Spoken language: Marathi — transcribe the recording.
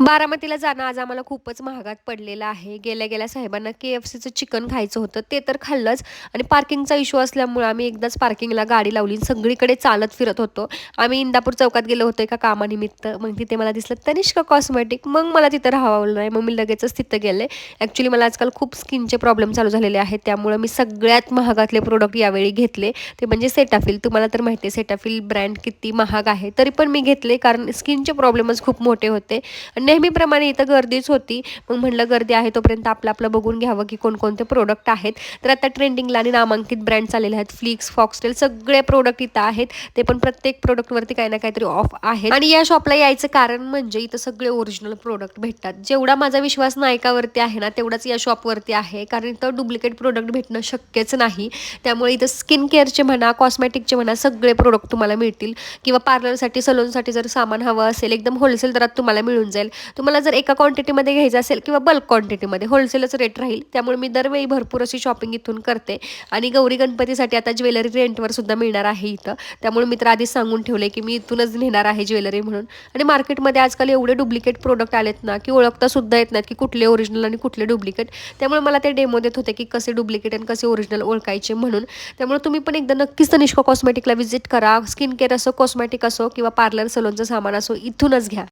बारामतीला जाणं आज आम्हाला खूपच महागात पडलेलं आहे. गेल्या गेल्या साहेबांना के एफ सीचं चिकन खायचं होतं ते तर खाल्लंच. आणि पार्किंगचा इश्यू असल्यामुळे आम्ही एकदाच पार्किंगला गाडी लावली सगळीकडे चालत फिरत होतो. आम्ही इंदापूर चौकात गेलो होतो एका कामानिमित्त. मग तिथे मला दिसलं तनिष्का कॉस्मेटिक मग मला तिथं राहावं नाही. मग मी लगेचच तिथं गेले. ॲक्च्युली मला आजकाल खूप स्किनचे प्रॉब्लेम चालू झालेले आहेत. त्यामुळे मी सगळ्यात महागातले प्रोडक्ट यावेळी घेतले. ते म्हणजे सेटाफिल तुम्हाला तर माहिती आहे सेटाफिल ब्रँड किती महाग आहे. तरी पण मी घेतले कारण स्किनचे प्रॉब्लेमच खूप मोठे होते. आणि नेहमीप्रमाणे इथं गर्दीच होती. मग म्हणलं गर्दी आहे तोपर्यंत आपलं आपलं बघून घ्यावं की कोणकोणते प्रोडक्ट आहेत. तर आता ट्रेंडिंगला आणि नामांकित ब्रँड आलेले आहेत. फ्लिक्स फॉक्सटेल सगळे प्रोडक्ट इथं आहेत. ते पण प्रत्येक प्रोडक्टवरती काही ना काहीतरी ऑफ आहे आणि या शॉपला यायचं कारण म्हणजे इथं सगळे ओरिजिनल प्रोडक्ट भेटतात. जेवढा माझा विश्वास नायकावरती आहे ना तेवढाच या शॉपवरती आहे. कारण इथं डुप्लिकेट प्रोडक्ट भेटणं शक्यच नाही. त्यामुळे इथं स्किन केअरचे म्हणा कॉस्मॅटिकचे म्हणा सगळे प्रोडक्ट तुम्हाला मिळतील. किंवा पार्लरसाठी सलूनसाठी जर सामान हवं असेल एकदम होलसेल दरात तुम्हाला मिळून जाईल. तुम्हाला जर एका क्वांटिटीमध्ये घ्यायचं असेल किंवा बल्क क्वांटिटीमध्ये होलसेलच रेट राहील त्यामुळे मी दरवेळी भरपूर अशी शॉपिंग इथून करते. आणि गौरी गणपतीसाठी आता ज्वेलरी रेंटवर सुद्धा मिळणार आहे इथं. त्यामुळे मी तर आधीच सांगून ठेवले की मी इथूनच नेणार आहे ज्वेलरी म्हणून. आणि मार्केटमध्ये आजकाल एवढे डुप्लिकेट प्रोडक्ट आलेत ना की ओळखता सुद्धा येत नाहीत की कुठले ओरिजिनल आणि कुठले डुप्लिकेट त्यामुळे मला ते डेमो देत होते की कसे डुप्लिकेट आणि कसे ओरिजिनल ओळखायचे म्हणून. त्यामुळे तुम्ही पण एकदा नक्कीच तनिष्का कॉस्मेटिकला व्हिजिट करा. स्किन केअर असो कॉस्मेटिक असो किंवा पार्लर सलोनचं सामान असो इथूनच घ्या.